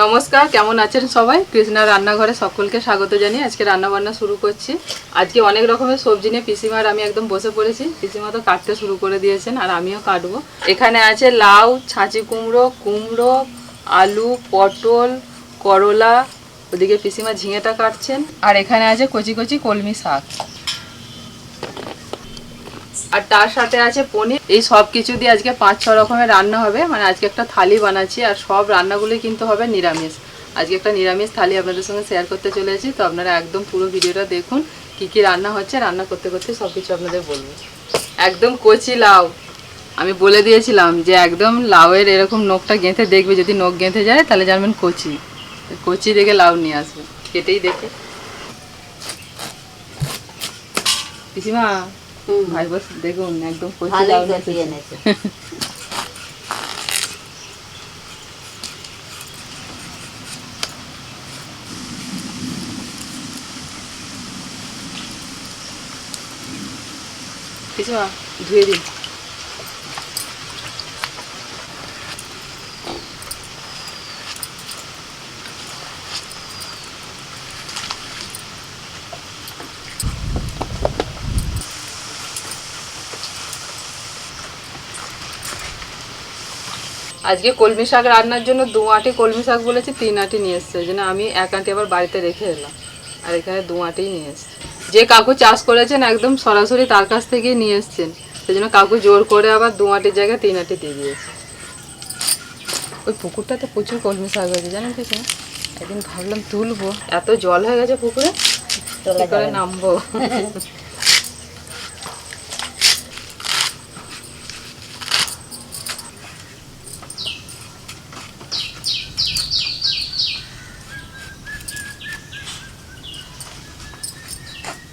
নমস্কার, কেমন আছেন সবাই? কৃষ্ণা রান্নাঘরে সকলকে স্বাগত জানিয়ে আজকে রান্না বান্না শুরু করছি। আজকে অনেক রকমের সবজি নিয়ে পিসিমার আমি একদম বসে পড়েছি। পিসিমা তো কাটতে শুরু করে দিয়েছেন আর আমিও কাটবো। এখানে আছে লাউ, ছাঁচি কুমড়ো কুমড়ো, আলু, পটল, করলা। ওদিকে পিসিমা ঝিঙেটা কাটছেন। আর এখানে আছে কচি কচি কলমি শাক। আর তার সাথে আছে পনির। এই সব কিছু দিয়ে আজকে পাঁচ, ছ রকমের রান্না হবে। মানে আজকে একটা থালি বানাচ্ছি আর সব রান্নাগুলোই কিন্তু হবে নিরামিষ। আজকে একটা নিরামিষ থালি আপনাদের সঙ্গে শেয়ার করতে চলেছি তো আপনারা একদম পুরো ভিডিওটা দেখুন, কি কি রান্না হচ্ছে, রান্না করতে করতে সব কিছু আপনাদের বলব। একদম কচি লাউ। আমি বলে দিয়েছিলাম যে একদম লাউয়ের এরকম নখটা গেঁথে দেখবে, যদি নখ গেঁথে যায় তাহলে জানবেন কচি। কচি দেখে লাউ নিয়ে আসবে। কেটেই দেখে। পিসিমা ভাই বস দেখুন একদম কিছু ভালোই এনেছে। পিসিমা ধুয়ে দিন। আজকে কলমি শাক রান্নার জন্য দু আঁটি কলমি শাক বলেছি, তিন আঁটি নিয়ে এসছে। জন্য আমি এক আঁটি আবার বাড়িতে রেখে এলাম। আর এখানে দু আঁটিই নিয়ে এসছে। যে কাকু চাষ করেছেন একদম সরাসরি তার কাছ থেকেই নিয়ে এসছেন। সেই জন্য কাকু জোর করে আবার দু আঁটির জায়গায় তিন আঁটি দিয়ে দিয়েছে। ওই পুকুরটাতে প্রচুর কলমি শাক হয়েছে, জানেন কিছু একদিন ভাবলাম তুলবো, এত জল হয়ে গেছে পুকুরে করে নামবো?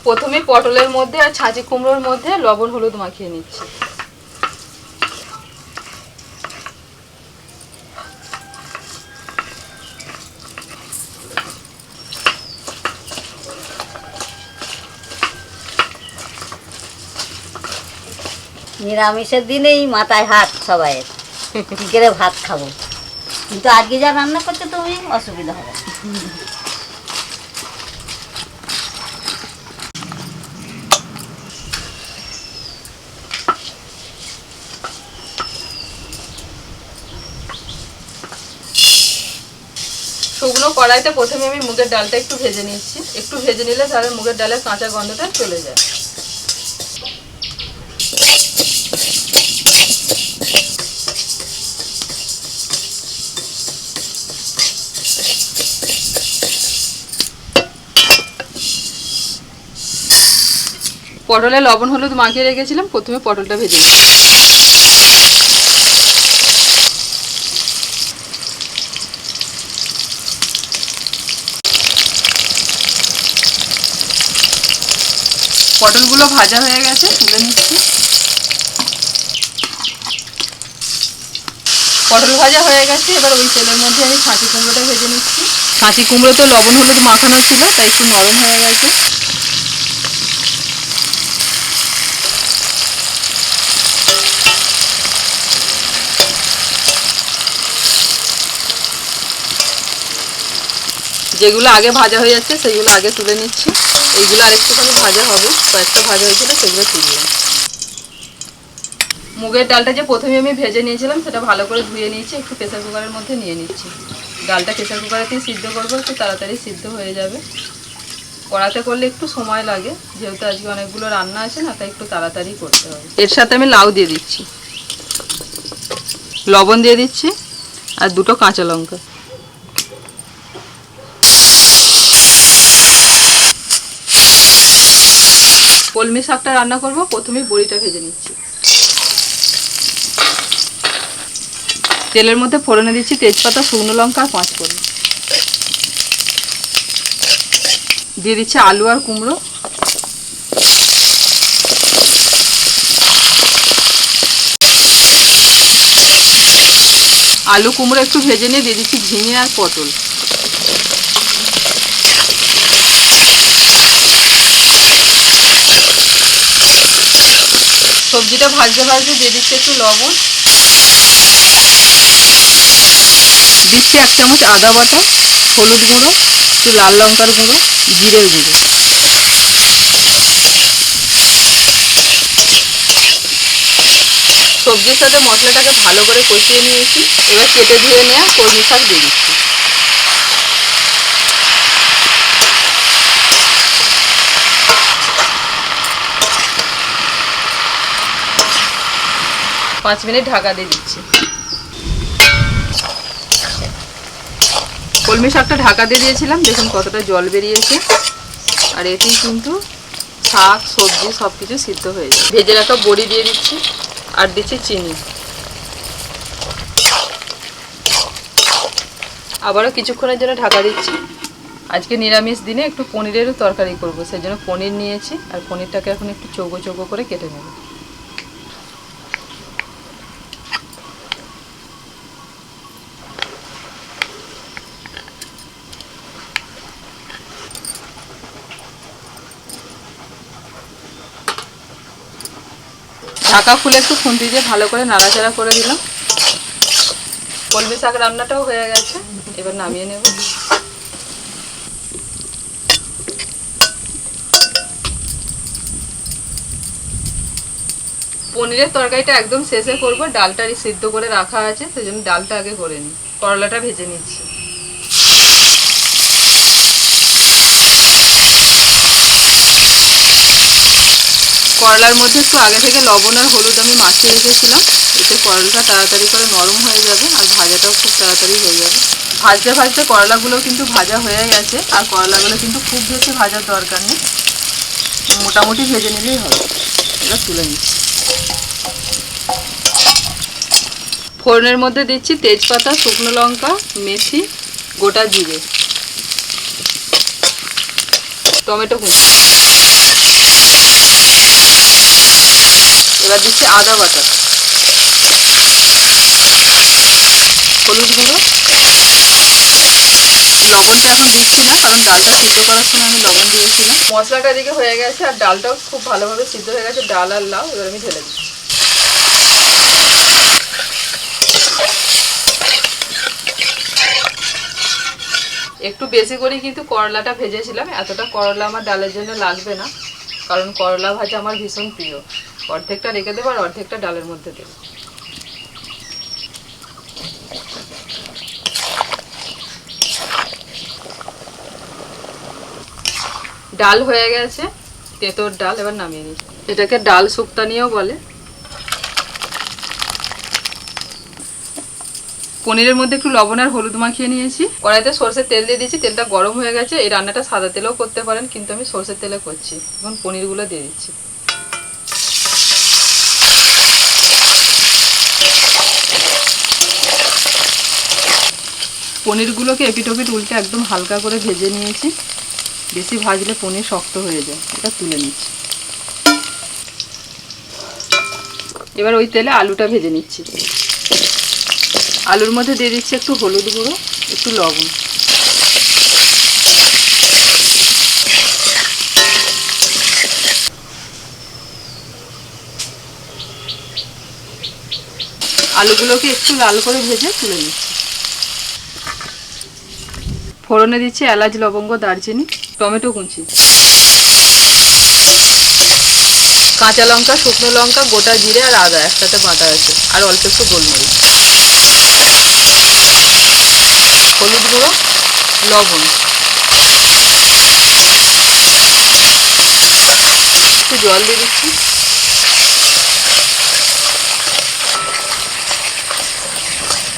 প্রথমে পটলের মধ্যে আর ছাঁচি কুমড়োর মধ্যে লবণ, হলুদ মাখিয়ে নিচ্ছি। নিরামিষের দিনেই মাথায় হাত সবাই। কি করে ভাত খাব? কিন্তু আজকে যা রান্না করছ তুমি, অসুবিধা হবে। শুকনো কড়াইতে প্রথমে আমি মুগের ডালটা একটু ভেজে নিচ্ছি। একটু ভেজে নিলে তাহলে মুগের ডালের কাঁচা গন্ধটা চলে যায়। পটলে লবণ, হলুদ মাখিয়ে রেখেছিলাম, প্রথমে পটলটা ভেজে পটলগুলো ভাজা হয়ে গেছে, তুলে নিচ্ছি। পটল ভাজা হয়ে গেছে, এবার ওই তেলের মধ্যে আমি ছাঁচি কুমড়োটা ভেজে নিচ্ছি। ছাঁচি কুমড়ো তো লবণ হলুদ মাখানো ছিল, তাই একটু নরম হয়ে গেছে। যেগুলো আগে ভাজা হয়ে যাচ্ছে, সেগুলো আগে তুলে নিচ্ছি। এইগুলো আর একটুখানি ভাজা হবে, কয়েকটা ভাজা হয়েছিল, সেগুলো তুললাম মুগের ডালটা যে প্রথমে আমি ভেজে নিয়েছিলাম, সেটা ভালো করে ধুয়ে নিয়েছি, একটু প্রেসার কুকারের মধ্যে নিয়ে নিচ্ছি। ডালটা প্রেসার কুকারেতেই সিদ্ধ করব, একটু তাড়াতাড়ি সিদ্ধ হয়ে যাবে। কড়াতে করলে একটু সময় লাগে, যেহেতু আজকে অনেকগুলো রান্না আছে না, তাই একটু তাড়াতাড়ি করতে হবে। এর সাথে আমি লাউ দিয়ে দিচ্ছি। লবণ দিয়ে দিচ্ছি, আর দুটো কাঁচা লঙ্কা। কলমি শাকটা রান্না করব প্রথমে বড়িটা ভেজে নিচ্ছি। তেলের মধ্যে ফোড়নে দিচ্ছি তেজপাতা, শুকনো লঙ্কা আর পাঁচ ফোড়ন। দিয়ে দিচ্ছি আলু আর কুমড়ো। আলু, কুমড়ো একটু ভেজে নিয়ে দিয়ে দিচ্ছি ঝিঙে আর পটল। সবজিটা ভাজতে ভাজতে দিয়ে দিচ্ছি একটু লবণ। দিচ্ছি এক চামচ আদা বাটা, হলুদ গুঁড়ো, একটু লাল লঙ্কার গুঁড়ো, জিরের গুঁড়ো। সবজির সাথে মশলাটাকে ভালো করে কষিয়ে নিয়েছি। এবার কেটে ধুয়ে নেওয়া কলমি শাক দিয়ে দিচ্ছি। পাঁচ মিনিট ঢাকা দিয়ে দিচ্ছি। কলমি শাকটা ঢাকা দিয়ে দিয়েছিলাম, দেখুন কতটা জল বেরিয়েছে। আর এটি কিন্তু শাক, সবজি সব কিছু সিদ্ধ হয়ে যায় ভেজে রাখা বড়ি দিয়ে দিচ্ছি, আর দিচ্ছি চিনি। আবারও কিছুক্ষণের জন্য ঢাকা দিচ্ছি। আজকে নিরামিষ দিনে একটু পনিরেরও তরকারি করব, সেই জন্য পনির নিয়েছি, আর পনিরটাকে এখন একটু চৌকো চৌকো করে কেটে নেব। ঢাকা খুলে একটু খুন্তি দিয়ে ভালো করে নাড়াচাড়া করে দিলাম। কলমি শাক রান্নাটাও হয়ে গেছে, এবার নামিয়ে নেব। পনিরের তরকারিটা একদম শেষে করব ডালটা সিদ্ধ করে রাখা আছে সেই জন্য ডালটা আগে করে নিই। করলাটা ভেজে নিচ্ছি। করলার মধ্যে একটু আগে থেকে লবণ আর হলুদ আমি মাখিয়ে রেখেছিলাম। এতে করলাটা তাড়াতাড়ি করে নরম হয়ে যাবে আর ভাজাটাও খুব তাড়াতাড়ি হয়ে যাবে। ভাজতে ভাজতে করলাগুলো কিন্তু ভাজা হয়ে গেছে আর করলাগুলো কিন্তু খুব বেশি ভাজার দরকার নেই। মোটামুটি ভেজে নিলেই হবে। এবার তুলে নিচ্ছি। ফোড়নের মধ্যে দিচ্ছি তেজপাতা, শুকনো লঙ্কা, মেথি, গোটা জিরে। টমেটো কুচি। এবার দিচ্ছি আদা বাটা। হলুদ গুঁড়ো লবণটা এখন দিচ্ছি না কারণ ডালটা সিদ্ধ করার সময় আমি লবণ দিয়েছিলাম। মশলাটা এদিকে হয়ে গেছে আর ডালটাও খুব ভালোভাবে সিদ্ধ হয়ে গেছে, ডাল আর লাউ এবার আমি ঢেলে দিচ্ছি। একটু বেশি করে কিন্তু করলাটা ভেজেছিলাম, এতটা করলা আমার ডালের জন্য লাগবে না, কারণ করলা ভাজা আমার ভীষণ প্রিয়। অর্ধেকটা রেখে দেবো আর অর্ধেকটা ডালের মধ্যে দেবো। ডাল হয়ে গেছে, তেঁতোর ডাল, এবার নামিয়ে নিই। এটাকে ডাল শুক্তানিও বলে। পনিরের মধ্যে একটু লবণ আর হলুদ মাখিয়ে নিয়েছি। কড়াইতে সর্ষের তেল দিয়ে দিয়েছি, তেলটা গরম হয়ে গেছে। এই রান্নাটা সাদা তেলেও করতে পারেন, কিন্তু আমি সর্ষের তেলে করছি। এখন পনিরগুলো দিয়ে দিচ্ছি। পনিরগুলোকে এপিটোপিট উল্টে একদম হালকা করে ভেজে নিয়েছি। বেশি ভাজলে পনির শক্ত হয়ে যায়। এটা তুলে নিচ্ছি। এবার ওই তেলে আলুটা ভেজে নিচ্ছি। আলুর মধ্যে দিয়ে দিচ্ছি একটু হলুদ গুঁড়ো, একটু লবণ। আলুগুলোকে একটু লাল করে ভেজে তুলে নিচ্ছি। ফোড়নে দিচ্ছি এলাচ, লবঙ্গ, দারচিনি, টমেটো কুচি। কাঁচা লঙ্কা, শুকনো লঙ্কা, গোটা জিরে আর আদা একসাথে বাটা আছে, আর অল্প একটু গোলমরিচ। হলুদ গুঁড়ো, লবণ। একটু জল দিয়ে দিচ্ছি।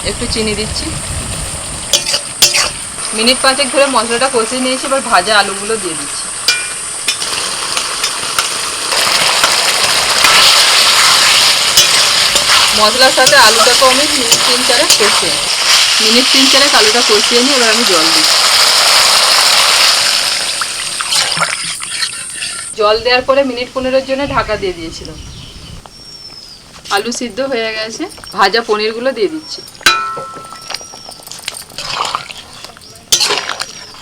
একটু চিনি দিচ্ছি। মিনিট পাঁচেক ধরে মশলাটা কষিয়ে নিয়েছি, এবার ভাজা আলুগুলো দিয়ে দিচ্ছি। মশলার সাথে আলুটাকেও আমি মিনিট তিন চারে কষিয়ে মিনিট তিন চারেক আলুটা কষিয়ে নিই এবার আমি জল দিচ্ছি। জল দেওয়ার পরে মিনিট পনেরোর জন্য ঢাকা দিয়ে দিয়েছিলাম। আলু সিদ্ধ হয়ে গেছে, ভাজা পনিরগুলো দিয়ে দিচ্ছি।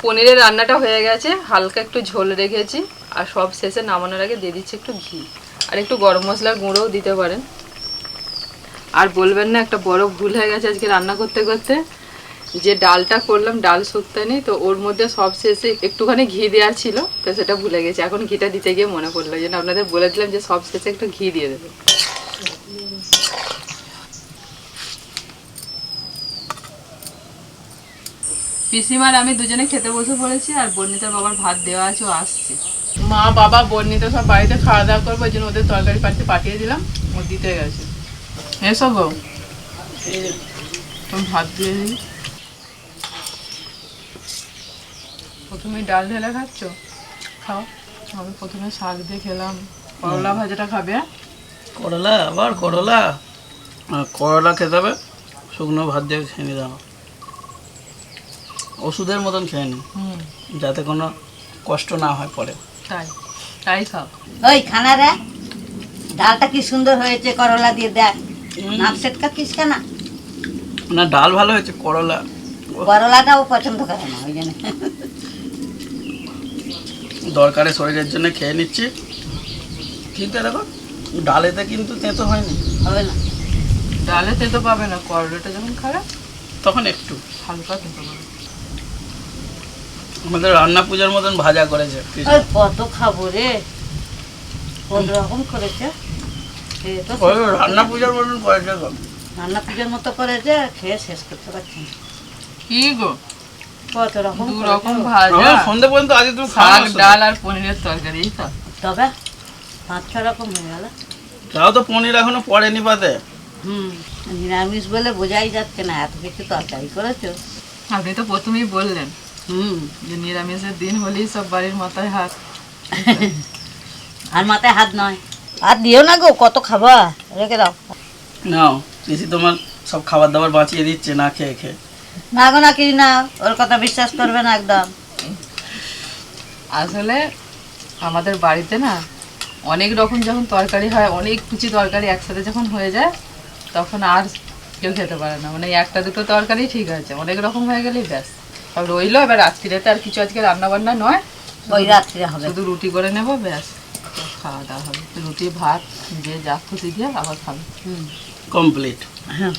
পনিরের রান্নাটা হয়ে গেছে। হালকা একটু ঝোল রেখেছি। আর সব শেষে নামানোর আগে দিয়ে দিচ্ছি একটু ঘি। আর একটু গরম মশলার গুঁড়োও দিতে পারেন। আর বলবেন না, একটা বড় ভুল হয়ে গেছে আজকে রান্না করতে করতে। যে ডালটা করলাম, ডাল শুক্তানি তো ওর মধ্যে সব শেষে একটুখানি ঘি দেওয়ার ছিল, তো সেটা ভুলে গেছি। এখন ঘিটা দিতে গিয়ে মনে পড়ল। যেন আপনাদের বলে দিলাম যে সব শেষে একটু ঘি দিয়ে দেবে। পিসিমার আমি দুজনে খেতে বসে পড়েছি আর বর্ণিতার বাবার ভাত দেওয়া আছে ও আসছে। মা বাবা বর্ণিতা সব বাড়িতে খাওয়া দাওয়া করব ওই জন্য ওদের তরকারি পাঠিয়ে পাঠিয়ে দিলাম ও দিতে গেছে। এসো গো। তুমি ভাত দিয়ে দিই। প্রথমে ডাল ঢেলে খাচ্ছ? খাও। আমি প্রথমে শাক দিয়ে খেলাম। করলা ভাজাটা খাবে? করলা আবার করলা। করলা খেতে হবে শুকনো ভাত দিয়ে খেয়ে হবে ওষুধের মতন খেয়ে নি। যাতে কোনো কষ্ট না হয় পরে। তাই তাই খাও। ওই খানা রে ডালটা কি সুন্দর হয়েছে করলা দিয়ে দেখ। নাক সেটকা কিস কেনা? না ডাল ভালো হয়েছে করলা। করলাটাও পছন্দ করে না ওই জন্য। দরকারে শরীরের জন্য খেয়ে নিচ্ছি। কিন্তু দেখো ডালেতে কিন্তু তেঁতো হয়নি। হবে না। ডালে তেঁতো পাবে না করলাটা যখন খারাপ তখন একটু। হালকা তেতো পাবে। আমাদের রান্না পূজার মতন ভাজা করেছে কত খাব রে। কোন রকম করেছে। এ তো ওই রান্না পূজার মতন করেছে রান্না পুজোর মতো করেছে খেয়ে শেষ করতে পারছি কি গো? কত রকম দু রকম ভাজা। সন্ধে পর্যন্ত আজকে তুমি শাক ডাল আর পনিরের তরকারি তো। তবে পাঁচ ছ রকম হয়ে গেল। তাও তো পনির এখনও পড়েনি পাতে হুম নিরামিষ বলে বোঝাই যাচ্ছে না এত কিছু তরকারি করেছ। আপনি তো প্রথমেই বললেন। হুম যে নিরামিষের দিন হলেই সব বাড়ির মাথায় হাত। আর মাথায় হাত নয়। আর দিও না গো কত খাবা? রেখে দাও। নাও পিসি তোমার সব খাবার দাবার বাঁচিয়ে দিচ্ছে না খেয়ে খেয়ে। না গো না কিনি না ওর কথা বিশ্বাস করবে না একদম। আসলে আমাদের বাড়িতে না অনেক রকম যখন তরকারি হয় অনেক কুচি তরকারি একসাথে যখন হয়ে যায় তখন আর কেউ খেতে পারে না। মানে একটা দুটো তরকারি ঠিক আছে অনেক রকম হয়ে গেলেই ব্যাস। রইল এবার রাত্রিতে আর কিছু আজকে রান্না বান্না নয়। ওই রাত্রে হবে। শুধু রুটি করে নেব ব্যাস। খাওয়া দাওয়া হবে। রুটি ভাত যে যা খুশি দিয়ে আবার খাবে। হুম। কমপ্লিট। হ্যাঁ।